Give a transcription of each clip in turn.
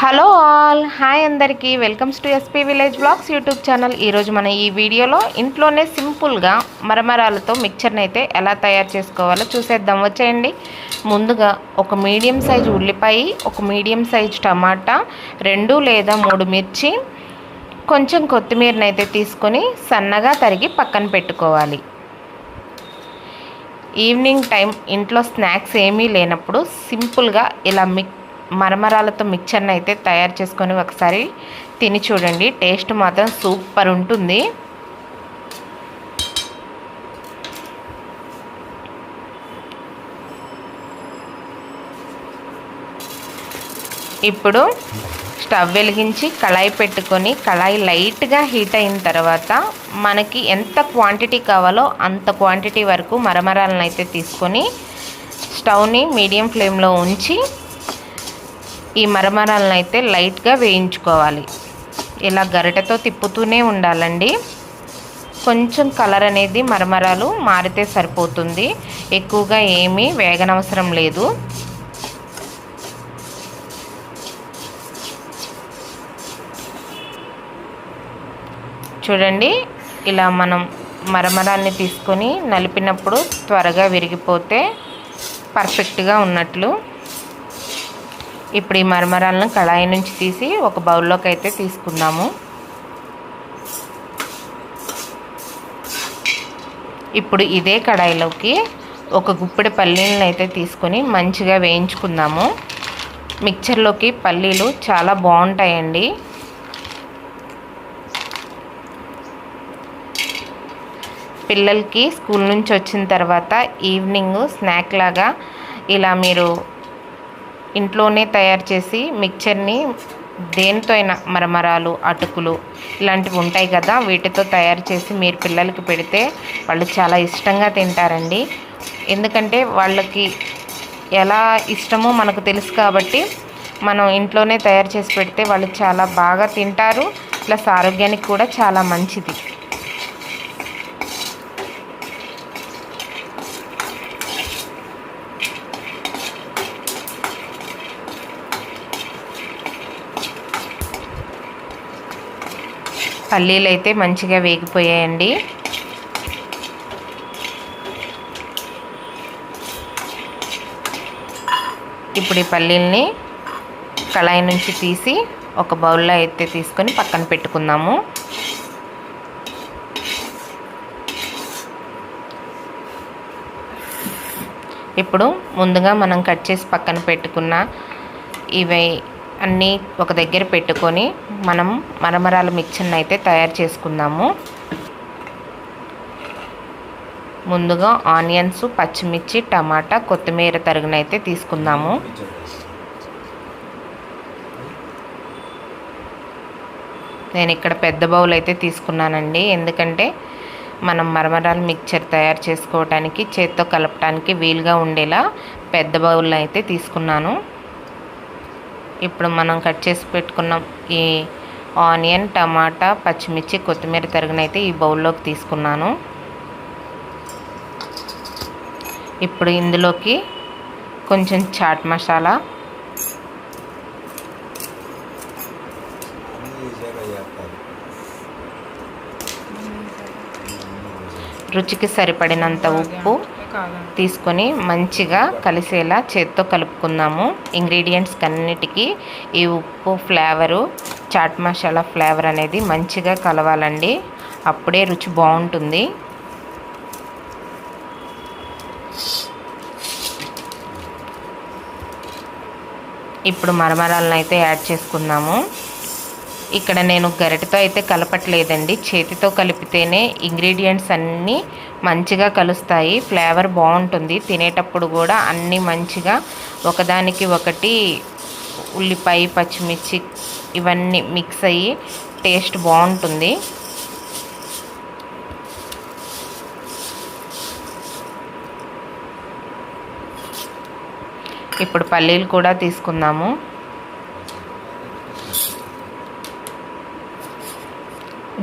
Hello all hi అందరికీ. Welcomes to SP village vlogs YouTube channel ఈరోజు మన ఈ వీడియోలో ఇంట్లోనే సింపుల్గా మరమరాలతో మిక్చర్ని అయితే ఎలా తయారు చేసుకోవాలో చూసేద్దాం. వచ్చేయండి. ముందుగా ఒక మీడియం సైజు ఉల్లిపాయ ఒక మీడియం సైజు టమాటా రెండు లేదా మూడు మిర్చి కొంచెం కొత్తిమీరని అయితే తీసుకొని సన్నగా తరిగి పక్కన పెట్టుకోవాలి. ఈవినింగ్ టైం ఇంట్లో స్నాక్స్ ఏమీ లేనప్పుడు సింపుల్గా ఇలా మిక్ మరమరాలతో మిక్చర్ని అయితే తయారు చేసుకొని ఒకసారి తిని చూడండి. టేస్ట్ మాత్రం సూపర్ ఉంటుంది. ఇప్పుడు స్టవ్ వెలిగించి కళాయి పెట్టుకొని కళాయి లైట్గా హీట్ అయిన తర్వాత మనకి ఎంత క్వాంటిటీ కావాలో అంత క్వాంటిటీ వరకు మరమరాలను అయితే తీసుకొని స్టవ్ని మీడియం ఫ్లేమ్లో ఉంచి ఈ మరమరాలను అయితే లైట్గా వేయించుకోవాలి. ఇలా గరిటెతో తిప్పుతూనే ఉండాలండి. కొంచెం కలర్ అనేది మరమరాలు మారితే సరిపోతుంది. ఎక్కువగా ఏమీ వేగనవసరం లేదు. చూడండి ఇలా మనం మరమరాన్ని తీసుకొని నలిపినప్పుడు త్వరగా విరిగిపోతే పర్ఫెక్ట్గా ఉన్నట్లు. ఇప్పుడు ఈ మరమరాలను కళాయి నుంచి తీసి ఒక బౌల్లోకి అయితే తీసుకున్నాము ఇప్పుడు ఇదే కడాయిలోకి ఒక గుప్పెడి పల్లీలను అయితే తీసుకొని మంచిగా వేయించుకుందాము. మిక్చర్లోకి పల్లీలు చాలా బాగుంటాయండి. పిల్లలకి స్కూల్ నుంచి వచ్చిన తర్వాత ఈవినింగ్ స్నాక్ లాగా ఇలా మీరు ఇంట్లోనే తయారు చేసి మిక్చర్ని దేనితో అయినా మరమరాలు అటుకులు ఇలాంటివి ఉంటాయి కదా వీటితో తయారు చేసి మీరు పిల్లలకి పెడితే వాళ్ళు చాలా ఇష్టంగా తింటారండి. ఎందుకంటే వాళ్ళకి ఎలా ఇష్టమో మనకు తెలుసు కాబట్టి మనం ఇంట్లోనే తయారు చేసి పెడితే వాళ్ళు చాలా బాగా తింటారు ప్లస్ ఆరోగ్యానికి కూడా చాలా మంచిది. పల్లీలు అయితే మంచిగా వేగిపోయాయండి. ఇప్పుడు ఈ పల్లీల్ని కళాయి నుంచి తీసి ఒక బౌల్లో అయితే తీసుకొని పక్కన పెట్టుకుందాము. ఇప్పుడు ముందుగా మనం కట్ చేసి పక్కన పెట్టుకున్న ఇవి అన్నీ ఒక దగ్గర పెట్టుకొని మనం మరమరాల మిక్చర్ని అయితే తయారు చేసుకుందాము. ముందుగా ఆనియన్స్ పచ్చిమిర్చి టమాటా కొత్తిమీర తరుగునైతే తీసుకుందాము. నేను ఇక్కడ పెద్ద బౌల్ అయితే తీసుకున్నానండి. ఎందుకంటే మనం మరమరాల మిక్చర్ తయారు చేసుకోవడానికి చేత్తో కలపడానికి వీలుగా ఉండేలా పెద్ద బౌల్ అయితే తీసుకున్నాను. ఇప్పుడు మనం కట్ చేసి పెట్టుకున్న. ఈ ఆనియన్ టమాటా పచ్చిమిర్చి కొత్తిమీర తరిగినైతే ఈ బౌల్లోకి తీసుకున్నాను. ఇప్పుడు ఇందులోకి కొంచెం చాట్ మసాలా రుచికి సరిపడినంత ఉప్పు తీసుకొని మంచిగా కలిసేలా చేత్తో కలుపుకుందాము. ఇంగ్రీడియంట్స్ అన్నిటికీ ఈ ఉప్పు ఫ్లేవరు చాట్ మసాలా ఫ్లేవర్ అనేది మంచిగా కలవాలండి. అప్పుడే రుచి బాగుంటుంది. ఇప్పుడు మరమరాలను అయితే యాడ్ చేసుకుందాము. ఇక్కడ నేను గరిటతో అయితే కలపట్లేదండి. చేతితో కలిపితేనే ఇంగ్రీడియంట్స్ అన్నీ మంచిగా కలుస్తాయి. ఫ్లేవర్ బాగుంటుంది. తినేటప్పుడు కూడా అన్నీ మంచిగా ఒకదానికి ఒకటి ఉల్లిపాయ పచ్చిమిర్చి ఇవన్నీ మిక్స్ అయ్యి టేస్ట్ బాగుంటుంది. ఇప్పుడు పల్లీలు కూడా తీసుకుందాము.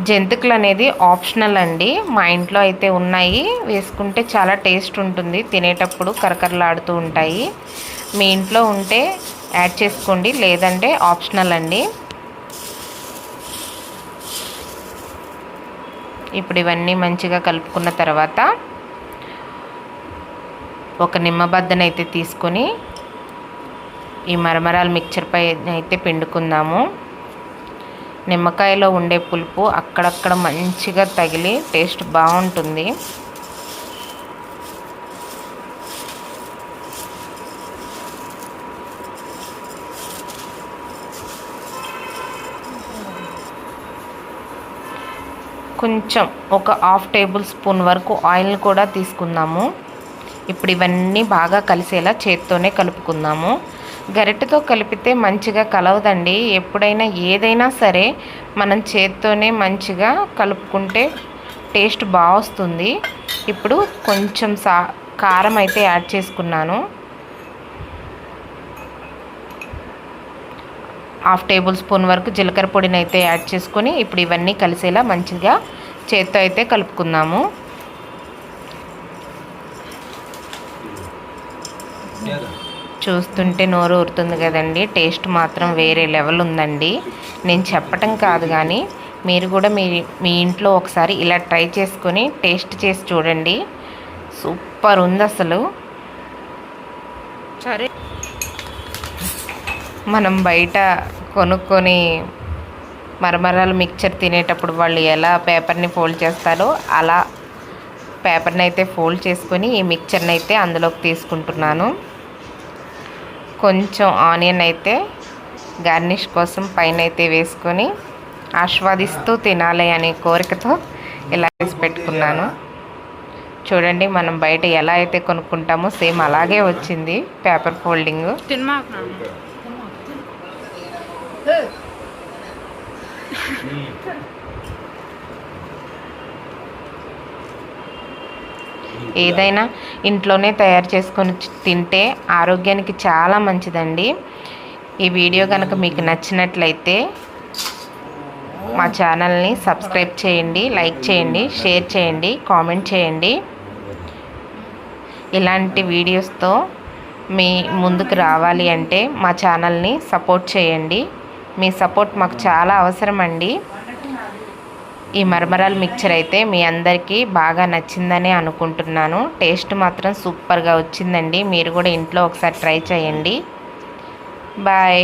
జంతికలు అనేది ఆప్షనల్ అండి. మా ఇంట్లో అయితే ఉన్నాయి. వేసుకుంటే చాలా టేస్ట్ ఉంటుంది. తినేటప్పుడు కరకరలాడుతూ ఉంటాయి. మీ ఇంట్లో ఉంటే యాడ్ చేసుకోండి. లేదంటే ఆప్షనల్ అండి. ఇప్పుడు ఇవన్నీ మంచిగా కలుపుకున్న తర్వాత ఒక నిమ్మబద్దనైతే తీసుకొని ఈ మరమరాల మిక్చర్ పై అయితే పిండుకుందాము. నిమ్మకాయలో ఉండే పులుపు అక్కడక్కడ మంచిగా తగిలి టేస్ట్ బాగుంటుంది. కొంచెం ఒక హాఫ్ టేబుల్ స్పూన్ వరకు ఆయిల్ని కూడా తీసుకుందాము. ఇప్పుడు ఇవన్నీ బాగా కలిసేలా చేత్తోనే కలుపుకుందాము. గరిటెతో కలిపితే మంచిగా కలవదండి. ఎప్పుడైనా ఏదైనా సరే మనం చేత్తోనే మంచిగా కలుపుకుంటే టేస్ట్ బాగా వస్తుంది ఇప్పుడు కొంచెం సా కారం అయితే యాడ్ చేసుకున్నాను. హాఫ్ టేబుల్ స్పూన్ వరకు జీలకర్ర పొడిని అయితే యాడ్ చేసుకొని ఇప్పుడు ఇవన్నీ కలిసేలా మంచిగా చేత్తో అయితే కలుపుకుందాము. చూస్తుంటే నోరు ఊరుతుంది కదండి. టేస్ట్ మాత్రం వేరే లెవెల్ ఉందండి. నేను చెప్పటం కాదు కానీ మీరు కూడా మీ మీ ఇంట్లో ఒకసారి ఇలా ట్రై చేసుకొని టేస్ట్ చేసి చూడండి. సూపర్ ఉంది అసలు. సరే. మనం బయట కొనుక్కొని మరమరాలు మిక్చర్ తినేటప్పుడు వాళ్ళు ఎలా పేపర్ని ఫోల్డ్ చేస్తారో అలా పేపర్ని అయితే ఫోల్డ్ చేసుకొని ఈ మిక్చర్ని అయితే అందులోకి తీసుకుంటున్నాను. కొంచెం ఆనియన్ అయితే గార్నిష్ కోసం పైన అయితే వేసుకొని ఆస్వాదిస్తూ తినాలి అనే కోరికతో ఇలా వేసి పెట్టుకున్నాను. చూడండి మనం బయట ఎలా అయితే కొనుక్కుంటామో సేమ్ అలాగే వచ్చింది పేపర్ ఫోల్డింగ్. ఏదైనా ఇంట్లోనే తయారు చేసుకొని తింటే ఆరోగ్యానికి చాలా మంచిదండి. ఈ వీడియో కనుక మీకు నచ్చినట్లయితే మా ఛానల్ని సబ్స్క్రైబ్ చేయండి లైక్ చేయండి షేర్ చేయండి కామెంట్ చేయండి. ఇలాంటి వీడియోస్తో మీ ముందుకు రావాలి అంటే మా ఛానల్ని సపోర్ట్ చేయండి. మీ సపోర్ట్ మాకు చాలా అవసరం అండి ఈ మరమరాల మిక్చర్ అయితే మీ అందరికీ బాగా నచ్చిందని అనుకుంటున్నాను. టేస్ట్ మాత్రం సూపర్గా వచ్చిందండి. మీరు కూడా ఇంట్లో ఒకసారి ట్రై చేయండి. బాయ్